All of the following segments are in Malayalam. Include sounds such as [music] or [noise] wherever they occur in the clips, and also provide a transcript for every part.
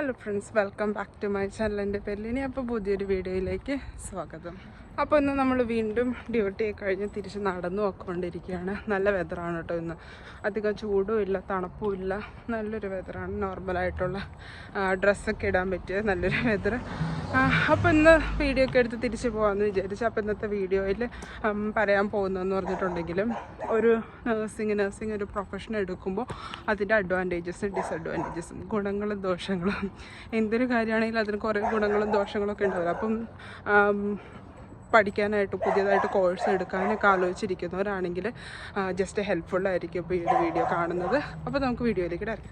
Hello friends welcome back to my channel എന്റെ പേരിലിനി അപ്പോൾ പുതിയൊരു വീഡിയോയിലേക്ക് സ്വാഗതം. അപ്പോൾ ഇന്ന് നമ്മൾ വീണ്ടും ഡ്യൂട്ടി കഴിഞ്ഞ് തിരിച്ച് നടന്നു പോയിക്കൊണ്ടിരിക്കുകയാണ്. നല്ല വെതറാണ് കേട്ടോ ഇന്ന്. അധികം ചൂടും ഇല്ല തണുപ്പും ഇല്ല. നല്ലൊരു വെതറാണ് നോർമലായിട്ടുള്ള ഡ്രസ്സൊക്കെ ഇടാൻ പറ്റിയ നല്ലൊരു വെതർ അപ്പോൾ ഇന്ന് വീഡിയോ ഒക്കെ എടുത്ത് തിരിച്ച് പോകാമെന്ന് വിചാരിച്ചു. അപ്പോൾ ഇന്നത്തെ വീഡിയോയിൽ പറയാൻ പോകുന്നതെന്ന് പറഞ്ഞിട്ടുണ്ടെങ്കിലും ഒരു നഴ്സിംഗ് നഴ്സിംഗ് ഒരു പ്രൊഫഷൻ എടുക്കുമ്പോൾ അതിന്റെ അഡ്വാന്റേജസും ഡിസഡ്വാന്റേജസും ഗുണങ്ങളും ദോഷങ്ങളും [laughs] എന്തൊരു കാര്യമാണെങ്കിലും അതിന് കുറേ ഗുണങ്ങളും ദോഷങ്ങളൊക്കെ ഉണ്ടാവില്ല? അപ്പം പഠിക്കാനായിട്ട് പുതിയതായിട്ട് കോഴ്സ് എടുക്കാനൊക്കെ ആലോചിച്ചിരിക്കുന്നവരാണെങ്കിൽ ജസ്റ്റ് ഹെൽപ്ഫുള്ളായിരിക്കും ഇപ്പോൾ ഈ ഒരു വീഡിയോ കാണുന്നത്. അപ്പോൾ നമുക്ക് വീഡിയോയിലേക്ക് ഇടാം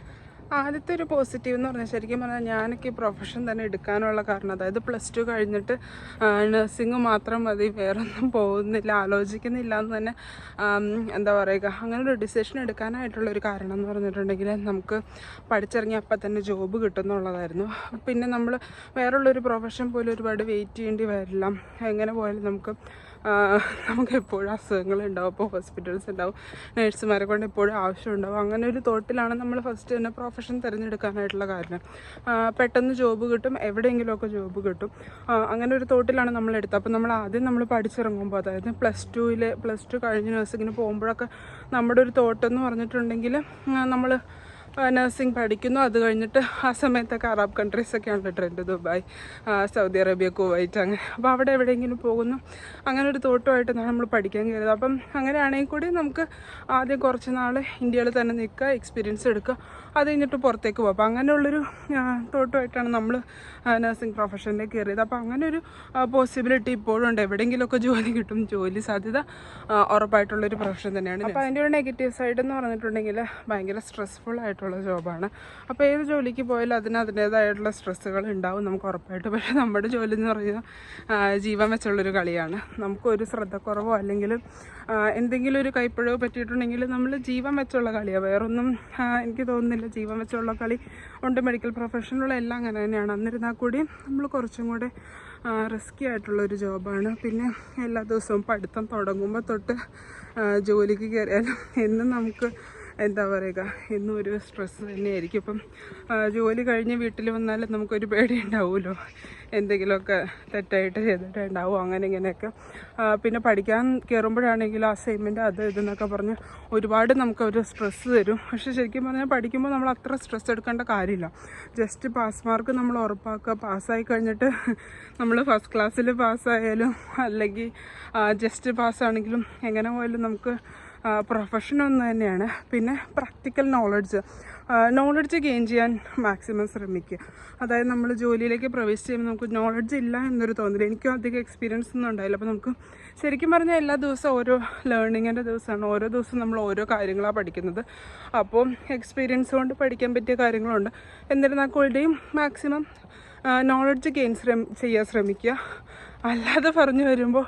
ആദ്യത്തെ ഒരു പോസിറ്റീവ് എന്ന് പറഞ്ഞാൽ ശരിക്കും പറഞ്ഞാൽ ഞാനൊക്കെ ഈ പ്രൊഫഷൻ തന്നെ എടുക്കാനുള്ള കാരണം അതായത് പ്ലസ് ടു കഴിഞ്ഞിട്ട് നഴ്സിംഗ് മാത്രം മതി വേറൊന്നും പോകുന്നില്ല ആലോചിക്കുന്നില്ല എന്ന് തന്നെ എന്താ പറയുക അങ്ങനെ ഒരു ഡിസിഷൻ എടുക്കാനായിട്ടുള്ള ഒരു കാരണം എന്ന് പറഞ്ഞിട്ടുണ്ടെങ്കിൽ നമുക്ക് പഠിച്ചിറങ്ങി അപ്പം തന്നെ ജോബ് കിട്ടുന്നുള്ളതായിരുന്നു. പിന്നെ നമ്മൾ വേറുള്ളൊരു പ്രൊഫഷൻ പോലും ഒരുപാട് വെയിറ്റ് ചെയ്യേണ്ടി വരില്ല. എങ്ങനെ പോയാലും നമുക്ക് നമുക്ക് എപ്പോഴും അസുഖങ്ങൾ ഉണ്ടാവും അപ്പോൾ ഹോസ്പിറ്റൽസ് ഉണ്ടാവും നേഴ്സുമാരെ കൊണ്ട് എപ്പോഴും ആവശ്യമുണ്ടാവും. അങ്ങനെ ഒരു തോട്ടിലാണ് നമ്മൾ ഫസ്റ്റ് തന്നെ പ്രൊഫഷൻ തിരഞ്ഞെടുക്കാനായിട്ടുള്ള കാരണം. പെട്ടെന്ന് ജോബ് കിട്ടും എവിടെയെങ്കിലുമൊക്കെ ജോബ് കിട്ടും. അങ്ങനെ ഒരു തോട്ടിലാണ് നമ്മൾ എടുത്തത്. അപ്പോൾ നമ്മൾ ആദ്യം നമ്മൾ പഠിച്ചിറങ്ങുമ്പോൾ അതായത് പ്ലസ് ടുവിൽ പ്ലസ് ടു കഴിഞ്ഞ് നഴ്സിങ്ങിന് പോകുമ്പോഴൊക്കെ നമ്മുടെ ഒരു തോട്ടെന്ന് പറഞ്ഞിട്ടുണ്ടെങ്കിൽ നമ്മൾ നഴ്സിംഗ് പഠിക്കുന്നു. അത് കഴിഞ്ഞിട്ട് ആ സമയത്തൊക്കെ അറബ് കൺട്രീസൊക്കെ ഉണ്ട് trend Dubai Saudi Arabia Kuwait അങ്ങനെ അപ്പോൾ അവിടെ എവിടെയെങ്കിലും പോകുന്നു. അങ്ങനെ ഒരു തോട്ടുമായിട്ടാണ് നമ്മൾ പഠിക്കാൻ കയറിയത്. അപ്പം അങ്ങനെയാണെങ്കിൽ കൂടി നമുക്ക് ആദ്യം കുറച്ച് നാൾ ഇന്ത്യയിൽ തന്നെ നിൽക്കുക എക്സ്പീരിയൻസ് എടുക്കുക. അത് കഴിഞ്ഞിട്ട് പുറത്തേക്ക് പോകും അപ്പോൾ അങ്ങനെയുള്ളൊരു തോട്ടുമായിട്ടാണ് നമ്മൾ നഴ്സിംഗ് പ്രൊഫഷനിലേക്ക് കയറിയത്. അപ്പോൾ അങ്ങനെ ഒരു പോസിബിലിറ്റി ഇപ്പോഴും ഉണ്ട്. എവിടെയെങ്കിലുമൊക്കെ ജോലി കിട്ടും ജോലി സാധ്യത ഉറപ്പായിട്ടുള്ളൊരു പ്രൊഫഷൻ തന്നെയാണ് അപ്പോൾ അതിന്റെ ഒരു നെഗറ്റീവ് സൈഡ് എന്ന് പറഞ്ഞിട്ടുണ്ടെങ്കിൽ ഭയങ്കര സ്ട്രെസ്ഫുൾ ആയിട്ടുള്ള ജോബാണ് അപ്പോൾ ഏത് ജോലിക്ക് പോയാലും അതിന് അതിന്റേതായിട്ടുള്ള സ്ട്രെസ്സുകൾ ഉണ്ടാവും നമുക്ക് ഉറപ്പായിട്ട്. പക്ഷേ നമ്മുടെ ജോലി എന്ന് പറയുന്നത് ജീവൻ വെച്ചുള്ളൊരു കളിയാണ്. നമുക്കൊരു ശ്രദ്ധക്കുറവോ അല്ലെങ്കിൽ എന്തെങ്കിലും ഒരു കൈപ്പിഴവോ പറ്റിയിട്ടുണ്ടെങ്കിൽ നമ്മൾ ജീവൻ വെച്ചുള്ള കളിയാണ് വേറൊന്നും എനിക്ക് തോന്നുന്നില്ല ജീവൻ വെച്ചുള്ള കളി ഉണ്ട്. മെഡിക്കൽ പ്രൊഫഷനിലുള്ള എല്ലാം അങ്ങനെ തന്നെയാണ്. എന്നിരുന്നാൽ കൂടി നമ്മൾ കുറച്ചും കൂടെ റിസ്ക്കി ആയിട്ടുള്ളൊരു ജോബാണ് പിന്നെ എല്ലാ ദിവസവും പഠിത്തം തുടങ്ങുമ്പോൾ തൊട്ട് ജോലിക്ക് കയറിയാലും എന്നും നമുക്ക് എന്താ പറയുക എന്നും ഒരു സ്ട്രെസ് തന്നെയായിരിക്കും. ഇപ്പം ജോലി കഴിഞ്ഞ് വീട്ടിൽ വന്നാൽ നമുക്കൊരു പേടി ഉണ്ടാവുമല്ലോ എന്തെങ്കിലുമൊക്കെ തെറ്റായിട്ട് ചെയ്തിട്ടുണ്ടാവും അങ്ങനെ ഇങ്ങനെയൊക്കെ. പിന്നെ പഠിക്കാൻ കയറുമ്പോഴാണെങ്കിൽ അസൈൻമെന്റ് അത് ഇതെന്നൊക്കെ പറഞ്ഞ് ഒരുപാട് നമുക്ക് ഒരു സ്ട്രെസ്സ് തരും. പക്ഷേ ശരിക്കും പറഞ്ഞാൽ പഠിക്കുമ്പോൾ നമ്മൾ അത്ര സ്ട്രെസ് എടുക്കേണ്ട കാര്യമില്ല. ജസ്റ്റ് പാസ് മാർക്ക് നമ്മൾ ഉറപ്പാക്കുക. പാസ്സായി കഴിഞ്ഞിട്ട് നമ്മൾ ഫസ്റ്റ് ക്ലാസ്സിൽ പാസ്സായാലും അല്ലെങ്കിൽ ജസ്റ്റ് പാസ്സാണെങ്കിലും എങ്ങനെ പോയാലും നമുക്ക് പ്രൊഫഷൻ ഒന്ന് തന്നെയാണ്. പിന്നെ പ്രാക്ടിക്കൽ നോളജ് നോളജ് ഗെയിൻ ചെയ്യാൻ മാക്സിമം ശ്രമിക്കുക. അതായത് നമ്മൾ ജോലിയിലേക്ക് പ്രവേശിച്ച് കഴിയുമ്പോൾ നമുക്ക് നോളജ് ഇല്ല എന്നൊരു തോന്നില്ല എനിക്കും അധികം എക്സ്പീരിയൻസ് ഒന്നും ഉണ്ടായില്ല. അപ്പോൾ നമുക്ക് ശരിക്കും പറഞ്ഞാൽ എല്ലാ ദിവസവും ഓരോ ലേണിങ്ങിന്റെ ദിവസമാണ്. ഓരോ ദിവസവും നമ്മൾ ഓരോ കാര്യങ്ങളാണ് പഠിക്കുന്നത്. അപ്പോൾ എക്സ്പീരിയൻസ് കൊണ്ട് പഠിക്കാൻ പറ്റിയ കാര്യങ്ങളുണ്ട്. എന്നിരുന്നാൽ കൂടെയും മാക്സിമം നോളജ് ഗെയിൻ ശ്രമി ചെയ്യാൻ ശ്രമിക്കുക. അല്ലാതെ പറഞ്ഞു വരുമ്പോൾ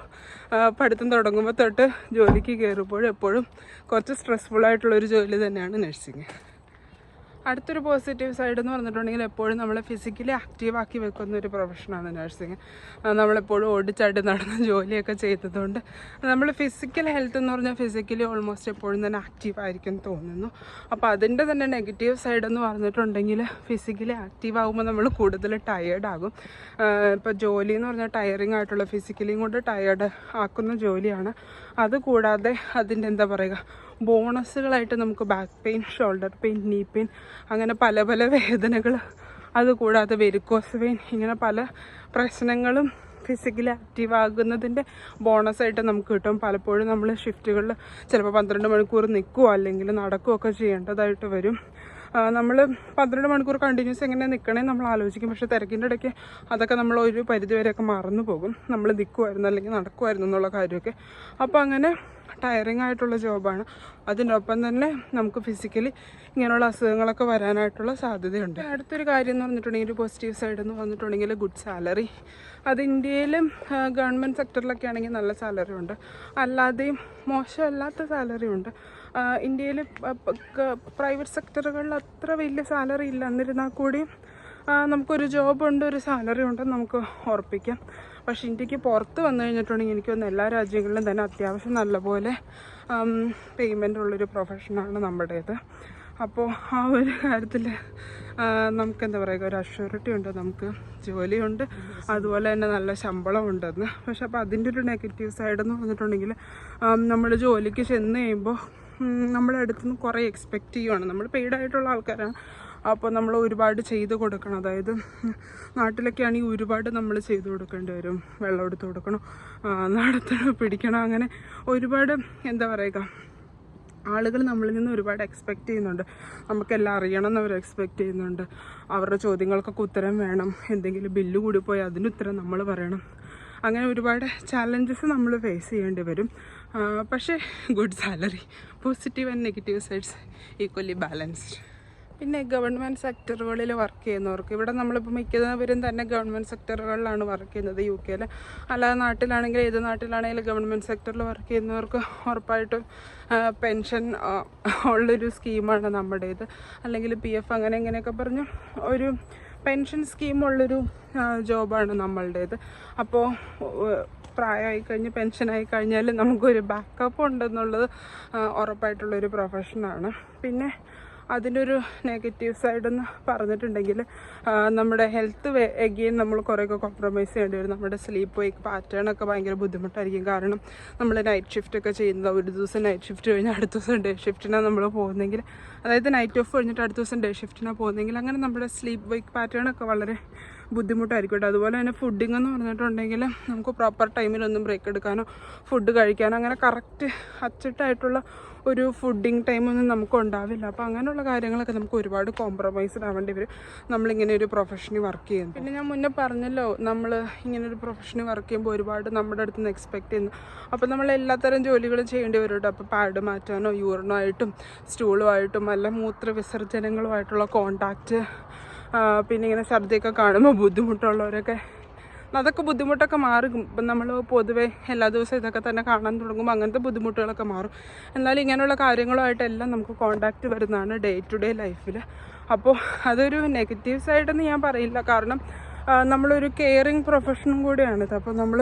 പഠിത്തം തുടങ്ങുമ്പോൾ തൊട്ട് ജോലിക്ക് കയറുമ്പോഴും എപ്പോഴും കുറച്ച് സ്ട്രെസ്ഫുൾ ആയിട്ടുള്ളൊരു ജോലി തന്നെയാണ് നഴ്സിംഗ് അടുത്തൊരു പോസിറ്റീവ് സൈഡ് എന്ന് പറഞ്ഞിട്ടുണ്ടെങ്കിൽ എപ്പോഴും നമ്മളെ ഫിസിക്കലി ആക്റ്റീവ് ആക്കി വെക്കുന്ന ഒരു പ്രൊഫഷനാണ് നഴ്സിംഗ് നമ്മളെപ്പോഴും ഓടിച്ചാടി നടന്ന ജോലിയൊക്കെ ചെയ്തതുകൊണ്ട് നമ്മൾ ഫിസിക്കൽ ഹെൽത്ത് എന്ന് പറഞ്ഞാൽ ഫിസിക്കലി ഓൾമോസ്റ്റ് എപ്പോഴും തന്നെ ആക്റ്റീവ് ആയിരിക്കും എന്ന് തോന്നുന്നു. അപ്പോൾ അതിന്റെ തന്നെ നെഗറ്റീവ് സൈഡ് എന്ന് പറഞ്ഞിട്ടുണ്ടെങ്കിൽ ഫിസിക്കലി ആക്റ്റീവ് ആകുമ്പോൾ നമ്മൾ കൂടുതൽ ടയേർഡ് ആകും. ഇപ്പോൾ ജോലി എന്ന് പറഞ്ഞാൽ ടയറിങ് ആയിട്ടുള്ള ഫിസിക്കലിയും കൊണ്ട് ടയേർഡ് ആക്കുന്ന ജോലിയാണ്. അതുകൂടാതെ അതിന്റെ എന്താ പറയുക ബോണസുകളായിട്ട് നമുക്ക് back pain shoulder pain knee pain അങ്ങനെ പല പല വേദനകൾ അതുകൂടാതെ വെരിക്കോസ് പെയിൻ ഇങ്ങനെ പല പ്രശ്നങ്ങളും ഫിസിക്കലി ആക്റ്റീവ് ആകുന്നതിന്റെ ബോണസായിട്ട് നമുക്ക് കിട്ടും. പലപ്പോഴും നമ്മൾ ഷിഫ്റ്റുകളിൽ ചിലപ്പോൾ പന്ത്രണ്ട് മണിക്കൂർ നിൽക്കുകയോ അല്ലെങ്കിൽ നടക്കുകയൊക്കെ ചെയ്യേണ്ടതായിട്ട് വരും. നമ്മൾ പന്ത്രണ്ട് മണിക്കൂർ കണ്ടിന്യൂസ് എങ്ങനെ നിൽക്കണേ നമ്മൾ ആലോചിക്കും. പക്ഷേ തിരക്കിന്റെ ഇടയ്ക്ക് അതൊക്കെ നമ്മൾ ഒരു പരിധിവരെയൊക്കെ മറന്നു പോകും. നമ്മൾ നിൽക്കുമായിരുന്നു അല്ലെങ്കിൽ നടക്കുമായിരുന്നു എന്നുള്ള കാര്യമൊക്കെ. അപ്പോൾ അങ്ങനെ ടയറിങ് ആയിട്ടുള്ള ജോബാണ് അതിനൊപ്പം തന്നെ നമുക്ക് ഫിസിക്കലി ഇങ്ങനെയുള്ള അസുഖങ്ങളൊക്കെ വരാനായിട്ടുള്ള സാധ്യതയുണ്ട്. അടുത്തൊരു കാര്യം എന്ന് പറഞ്ഞിട്ടുണ്ടെങ്കിൽ പോസിറ്റീവ് സൈഡ് എന്ന് പറഞ്ഞിട്ടുണ്ടെങ്കിൽ ഗുഡ് സാലറി അത് ഇന്ത്യയിലും ഗവൺമെന്റ് സെക്ടറിലൊക്കെ ആണെങ്കിൽ നല്ല സാലറി ഉണ്ട്. അല്ലാതെയും മോശമല്ലാത്ത സാലറി ഉണ്ട്. ഇന്ത്യയിൽ പ്രൈവറ്റ് സെക്ടറുകളിൽ അത്ര വലിയ സാലറി ഇല്ല. എന്നിരുന്നാൽ കൂടി നമുക്കൊരു ജോബ് ഉണ്ട് ഒരു സാലറി ഉണ്ടെന്ന് നമുക്ക് ഉറപ്പിക്കാം. പക്ഷേ ഇന്ത്യയ്ക്ക് പുറത്ത് വന്നു കഴിഞ്ഞിട്ടുണ്ടെങ്കിൽ എനിക്ക് തന്നെ എല്ലാ രാജ്യങ്ങളിലും തന്നെ അത്യാവശ്യം നല്ലപോലെ പേയ്മെന്റ് ഉള്ളൊരു പ്രൊഫഷനാണ് നമ്മുടേത്. അപ്പോൾ ആ ഒരു കാര്യത്തിൽ നമുക്ക് എന്താ പറയുക ഒരു അഷ്യൂരിറ്റി ഉണ്ട് നമുക്ക് ജോലിയുണ്ട് അതുപോലെ തന്നെ നല്ല ശമ്പളം ഉണ്ടെന്ന് പക്ഷെ അപ്പോൾ അതിന്റെ ഒരു നെഗറ്റീവ് സൈഡ് എന്ന് പറഞ്ഞിട്ടുണ്ടെങ്കിൽ നമ്മൾ ജോലിക്ക് ചെന്ന് കഴിയുമ്പോൾ നമ്മുടെ അടുത്ത് നിന്ന് കുറേ എക്സ്പെക്റ്റ് ചെയ്യുവാണ്. നമ്മൾ പെയ്ഡ് ആയിട്ടുള്ള ആൾക്കാരാണ്. അപ്പോൾ നമ്മൾ ഒരുപാട് ചെയ്ത് കൊടുക്കണം. അതായത് നാട്ടിലൊക്കെ ആണെങ്കിൽ ഒരുപാട് നമ്മൾ ചെയ്ത് കൊടുക്കേണ്ടി വരും. വെള്ളം എടുത്ത് കൊടുക്കണം. നടത്തണം പിടിക്കണം. അങ്ങനെ ഒരുപാട് എന്താ പറയുക ആളുകൾ നമ്മളിൽ നിന്ന് ഒരുപാട് എക്സ്പെക്റ്റ് ചെയ്യുന്നുണ്ട്. നമുക്കെല്ലാം അറിയണം എന്ന് അവർ എക്സ്പെക്റ്റ് ചെയ്യുന്നുണ്ട്. അവരുടെ ചോദ്യങ്ങൾക്കൊക്കെ ഉത്തരം വേണം. എന്തെങ്കിലും ബില്ല് കൂടി പോയി അതിന് ഉത്തരം നമ്മൾ പറയണം. അങ്ങനെ ഒരുപാട് ചാലഞ്ചസ് നമ്മൾ ഫേസ് ചെയ്യേണ്ടി വരും. പക്ഷേ good salary positive and negative sides equally balanced പിന്നെ ഗവൺമെന്റ് സെക്ടറുകളിൽ വർക്ക് ചെയ്യുന്നവർക്ക് ഇവിടെ നമ്മളിപ്പോൾ മിക്കവരും തന്നെ ഗവൺമെന്റ് സെക്ടറുകളിലാണ് വർക്ക് ചെയ്യുന്നത് യു കെയിൽ അല്ലാതെ നാട്ടിലാണെങ്കിൽ ഏത് നാട്ടിലാണെങ്കിലും ഗവൺമെന്റ് സെക്ടറിൽ വർക്ക് ചെയ്യുന്നവർക്ക് ഉറപ്പായിട്ടും പെൻഷൻ ഉള്ളൊരു സ്കീമാണ് നമ്മുടേത്. അല്ലെങ്കിൽ പി എഫ് അങ്ങനെ ഇങ്ങനെയൊക്കെ പറഞ്ഞു ഒരു പെൻഷൻ സ്കീമുള്ളൊരു ജോബാണ് നമ്മളുടേത്. അപ്പോൾ പ്രായമായി കഴിഞ്ഞ് പെൻഷനായി കഴിഞ്ഞാൽ നമുക്കൊരു ബാക്കപ്പ് ഉണ്ടെന്നുള്ളത് ഉറപ്പായിട്ടുള്ളൊരു പ്രൊഫഷനാണ് പിന്നെ അതിന്റെ ഒരു നെഗറ്റീവ് സൈഡ് എന്ന് പറഞ്ഞിട്ടുണ്ടെങ്കിൽ നമ്മുടെ ഹെൽത്ത് എഗെയിൻ നമ്മൾ കുറേയൊക്കെ കോംപ്രമൈസ് ചെയ്യേണ്ടി വരും. നമ്മുടെ സ്ലീപ്പ് പാറ്റേൺ ഒക്കെ ഭയങ്കര ബുദ്ധിമുട്ടായിരിക്കും. കാരണം നമ്മൾ നൈറ്റ് ഷിഫ്റ്റ് ഒക്കെ ചെയ്യുന്നത് ഒരു ദിവസം നൈറ്റ് ഷിഫ്റ്റ് കഴിഞ്ഞാൽ അടുത്ത ദിവസം ഡേ ഷിഫ്റ്റിനാണ് നമ്മൾ പോകുന്നെങ്കിൽ അതായത് നൈറ്റ് ഓഫ് കഴിഞ്ഞിട്ട് അടുത്ത ദിവസം ഡേ ഷിഫ്റ്റിനാണ് പോകുന്നെങ്കിൽ അങ്ങനെ നമ്മുടെ സ്ലീപ്പ് വൈക്ക് പാറ്റേൺ ഒക്കെ വളരെ ബുദ്ധിമുട്ടായിരിക്കും അതുപോലെ തന്നെ ഫുഡിങ് എന്ന് പറഞ്ഞിട്ടുണ്ടെങ്കിൽ നമുക്ക് പ്രോപ്പർ ടൈമിലൊന്നും ബ്രേക്ക് എടുക്കാനോ ഫുഡ് കഴിക്കാനോ അങ്ങനെ കറക്റ്റ് അച്ചട്ടായിട്ടുള്ള ഒരു ഫുഡിങ് ടൈമൊന്നും നമുക്ക് ഉണ്ടാവില്ല. അപ്പോൾ അങ്ങനെയുള്ള കാര്യങ്ങളൊക്കെ നമുക്ക് ഒരുപാട് കോംപ്രമൈസ്ഡ് ആവേണ്ടി വരും. നമ്മളിങ്ങനെ ഒരു പ്രൊഫഷനിൽ വർക്ക് ചെയ്യുന്നു. പിന്നെ ഞാൻ മുന്നേ പറഞ്ഞല്ലോ നമ്മൾ ഇങ്ങനെ ഒരു പ്രൊഫഷനിൽ വർക്ക് ചെയ്യുമ്പോൾ ഒരുപാട് നമ്മുടെ അടുത്ത് നിന്ന് എക്സ്പെക്ട് ചെയ്യുന്നു. അപ്പോൾ നമ്മൾ എല്ലാത്തരം ജോലികളും ചെയ്യേണ്ടി വരും കേട്ടോ. അപ്പോൾ പാഡ് മാറ്റാനോ യൂറിനോ ആയിട്ടും സ്റ്റൂളുമായിട്ടും അല്ല മൂത്ര വിസർജനങ്ങളുമായിട്ടുള്ള കോണ്ടാക്റ്റ് പിന്നെ ഇങ്ങനെ ഛർദിയൊക്കെ കാണുമ്പോൾ ബുദ്ധിമുട്ടുള്ളവരൊക്കെ. അതൊക്കെ ബുദ്ധിമുട്ടൊക്കെ മാറും. ഇപ്പം നമ്മൾ പൊതുവേ എല്ലാ ദിവസവും ഇതൊക്കെ തന്നെ കാണാൻ തുടങ്ങുമ്പോൾ അങ്ങനത്തെ ബുദ്ധിമുട്ടുകളൊക്കെ മാറും. എന്നാലും ഇങ്ങനെയുള്ള കാര്യങ്ങളുമായിട്ടെല്ലാം നമുക്ക് കോണ്ടാക്റ്റ് വരുന്നതാണ് ഡേ ടു ഡേ ലൈഫിൽ അപ്പോൾ അതൊരു നെഗറ്റീവ് സൈഡെന്ന് ഞാൻ പറയില്ല. കാരണം നമ്മളൊരു കെയറിങ് പ്രൊഫഷനും കൂടിയാണിത് അപ്പോൾ നമ്മൾ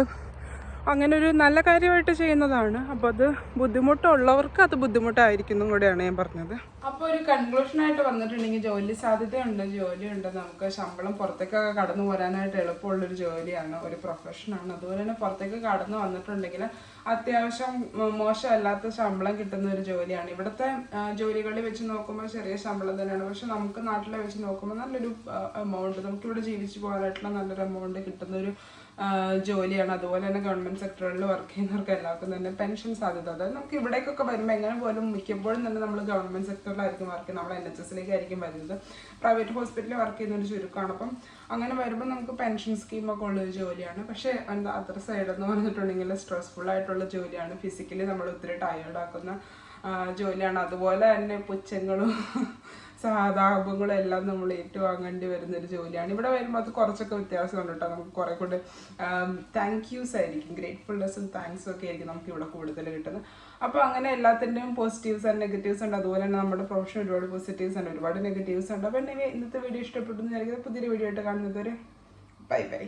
അങ്ങനെ ഒരു നല്ല കാര്യമായിട്ട് ചെയ്യുന്നതാണ്. അപ്പോൾ അത് ബുദ്ധിമുട്ടുള്ളവർക്ക് അത് ബുദ്ധിമുട്ടായിരിക്കും കൂടെയാണ് ഞാൻ പറഞ്ഞത്. അപ്പോൾ ഒരു കൺക്ലൂഷൻ ആയിട്ട് വന്നിട്ടുണ്ടെങ്കിൽ ജോലി സാധ്യതയുണ്ട് ജോലിയുണ്ട്. നമുക്ക് ശമ്പളം പുറത്തേക്കൊക്കെ കടന്നു പോരാനായിട്ട് എളുപ്പമുള്ളൊരു ജോലിയാണ് ഒരു പ്രൊഫഷനാണ് അതുപോലെ തന്നെ പുറത്തേക്ക് കടന്നു വന്നിട്ടുണ്ടെങ്കിൽ അത്യാവശ്യം മോശമല്ലാത്ത ശമ്പളം കിട്ടുന്ന ഒരു ജോലിയാണ്. ഇവിടുത്തെ ജോലികളിൽ വെച്ച് നോക്കുമ്പോൾ ചെറിയ ശമ്പളം തന്നെയാണ്. പക്ഷെ നമുക്ക് നാട്ടിലെ വെച്ച് നോക്കുമ്പോൾ നല്ലൊരു എമൗണ്ട് നമുക്കിവിടെ ജീവിച്ചു പോകാനായിട്ടുള്ള നല്ലൊരു എമൗണ്ട് കിട്ടുന്ന ഒരു ജോലിയാണ്. അതുപോലെ തന്നെ ഗവൺമെന്റ് സെക്ടറുകളിൽ വർക്ക് ചെയ്യുന്നവർക്ക് എല്ലാവർക്കും തന്നെ പെൻഷൻ സാധ്യത. അതായത് നമുക്ക് ഇവിടേക്കൊക്കെ വരുമ്പോൾ എങ്ങനെ പോലും മിക്കപ്പോഴും തന്നെ നമ്മൾ ഗവൺമെന്റ് സെക്ടറിലായിരിക്കും വർക്ക് ചെയ്യുന്നത്. നമ്മൾ എൻ എച്ച് എസിലേക്ക് ആയിരിക്കും വരുന്നത്. പ്രൈവറ്റ് ഹോസ്പിറ്റലിൽ വർക്ക് ചെയ്യുന്ന ഒരു ചുരുക്കമാണ്. അപ്പം അങ്ങനെ വരുമ്പോൾ നമുക്ക് പെൻഷൻ സ്കീമൊക്കെ ഉള്ളൊരു ജോലിയാണ്. പക്ഷേ എന്താ അതർ സൈഡ് എന്ന് പറഞ്ഞിട്ടുണ്ടെങ്കിൽ സ്ട്രെസ്ഫുൾ ആയിട്ടുള്ള ജോലിയാണ്. ഫിസിക്കലി നമ്മൾ ഒത്തിരി ടയേർഡ് ആക്കുന്ന ജോലിയാണ്. അതുപോലെ തന്നെ പുച്ഛങ്ങളും സഹതാപങ്ങളും എല്ലാം നമ്മൾ ഏറ്റുവാങ്ങേണ്ടി വരുന്ന ഒരു ജോലിയാണ്. ഇവിടെ വരുമ്പോൾ അത് കുറച്ചൊക്കെ വ്യത്യാസമുണ്ട് കേട്ടോ. നമുക്ക് കുറെ കൂടെ താങ്ക് യൂസ് ആയിരിക്കും. ഗ്രേറ്റ്ഫുൾനെസ്സും താങ്ക്സും ഒക്കെ ആയിരിക്കും നമുക്ക് ഇവിടെ കൂടുതൽ കിട്ടുന്നത്. അപ്പോൾ അങ്ങനെ എല്ലാത്തിന്റെയും പോസിറ്റീവ്സ് ആൻഡ് നെഗറ്റീവ്സ് ഉണ്ട്. അതുപോലെ തന്നെ നമ്മുടെ പ്രൊഫഷൻ ഒരുപാട് പോസിറ്റീവ്സ് ഉണ്ട്. ഒരുപാട് നെഗറ്റീവ്സ് ഉണ്ട്. അപ്പോൾ എന്നെ ഇന്നത്തെ വീഡിയോ ഇഷ്ടപ്പെട്ടു എന്ന് വിചാരിക്കുന്നത് പുതിയൊരു വീഡിയോ ആയിട്ട് കാണുന്നത് വരെ ബൈ ബൈ